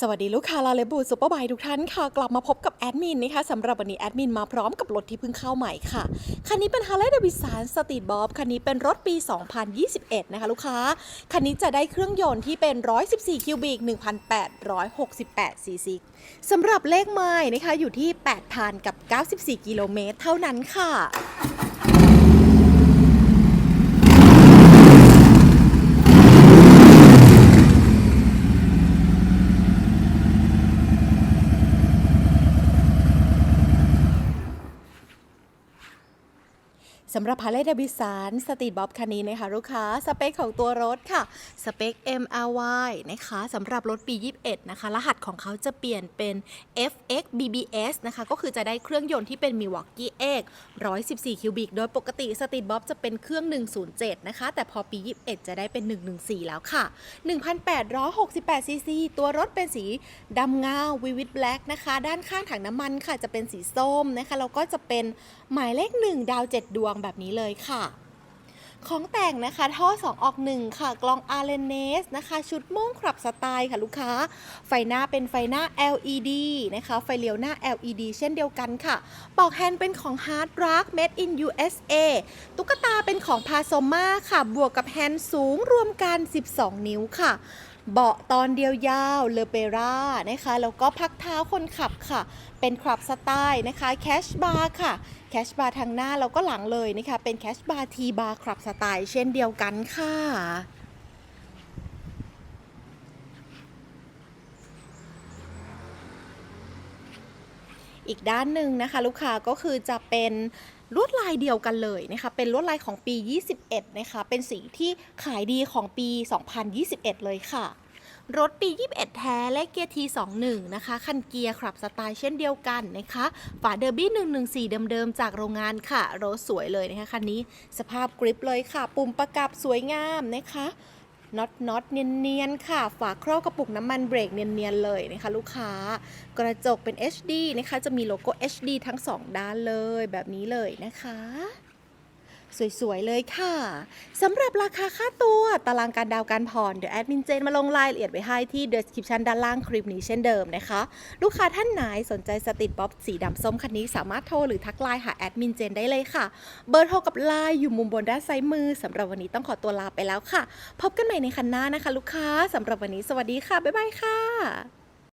สวัสดีลูกค้าลาเลบูซูเปอร์บายทุกท่านค่ะกลับมาพบกับแอดมินนะคะสำหรับวันนี้แอดมินมาพร้อมกับรถที่เพิ่งเข้าใหม่ค่ะ คันนี้เป็น Harley Davidson Street Bob คันนี้เป็นรถปี 2021 นะคะลูกค้า คันนี้จะได้เครื่องยนต์ที่เป็น 114 คิวบิก 1,868 ซีซีสำหรับเลขไม้นะคะอยู่ที่ 8,000 กับ 94 กิโลเมตรเท่านั้นค่ะ สำหรับ Harley Davidson Street Bob คันนี้นะคะลูกค้าสเปคของตัวรถค่ะ สเปค MRY นะคะสำหรับรถปี 21 นะคะ รหัสของเขาจะเปลี่ยนเป็น FX BBS นะคะ ก็คือจะได้เครื่องยนต์ที่เป็น Milwaukee X 114 คิวบิก โดยปกติ Street Bob จะเป็นเครื่อง 107 นะคะ แต่พอปี 21 จะได้เป็น 114 แล้วค่ะ 1,868 ซีซี ตัวรถเป็นสีดำเงา Vivid Black นะคะ ด้านข้างถังน้ำมันค่ะจะเป็นสีส้มนะคะแล้วก็จะเป็นหมายเลข 1 ดาว 7 ดวงแบบนี้เลยค่ะ ของแต่งนะคะ ท่อ 2 ออก 1 ค่ะ กลอง a r l e n e s นสนะคะ ชุดม่งขับสไตล์ค่ะลูกค้า ไฟหน้าเป็นไฟหน้า LED นะคะ ไฟเลี้ยวหน้า LED เช่นเดียวกันค่ะ ปอกแฮนด์เป็นของ Hard Rock Made in USA ตุ๊กตาเป็นของ p a s o m a ค่ะ บวกกับแฮนด์สูงรวมกัน 12 นิ้วค่ะ เบาะตอนเดียวยาวเลเปร่านะคะแล้วก็พักเท้าคนขับค่ะ เป็นขับสไตล์นะคะแคชบาร์ค่ะแคชบาร์ทางหน้าแล้วก็หลังเลยนะคะเป็นแคชบาร์ทีบาร์ขับสไตล์เช่นเดียวกันค่ะอีกด้านหนึ่งนะคะ ลูกค้าก็คือจะเป็น ลวดลายเดียวกันเลยนะคะ เป็นลวดลายของปี 21 นะคะ เป็นสีที่ขายดีของปี 2021 เลยค่ะ รถปี 21 แท้และเกียร์ T21 นะคะ คันเกียร์ขับสไตล์เช่นเดียวกันนะคะ ฝาเดอร์บี้ 114 เดิมๆ จากโรงงานค่ะ รถสวยเลยนะคะคันนี้ สภาพกริปเลยค่ะ ปุ่มประกับสวยงามนะคะ น็อตน็อตเนียนๆค่ะ ฝาครอบกระปุกน้ำมันเบรกเนียนๆเลยนะคะลูกค้ากระจกเป็น HD นะคะจะมีโลโก้ HD ทั้ง 2 ด้านเลยแบบนี้เลยนะคะ สวยๆเลยค่ะสำหรับราคาค่าตัวตารางการดาวน์การผ่อนเดี๋ยวแอดมินเจนมาลงรายละเอียดไว้ให้ที่ description ด้านล่างคลิปนี้เช่นเดิมนะคะ ลูกค้าท่านไหนสนใจสติดป๊อปสีดำส้มคันนี้สามารถโทรหรือทักไลน์หาแอดมินเจนได้เลยค่ะ เบอร์โทรกับไลน์อยู่มุมบนด้านซ้ายมือสำหรับวันนี้ต้องขอตัวลาไปแล้วค่ะ พบกันใหม่ในคันหน้านะคะ ลูกค้าสำหรับวันนี้สวัสดีค่ะบ๊ายบายค่ะ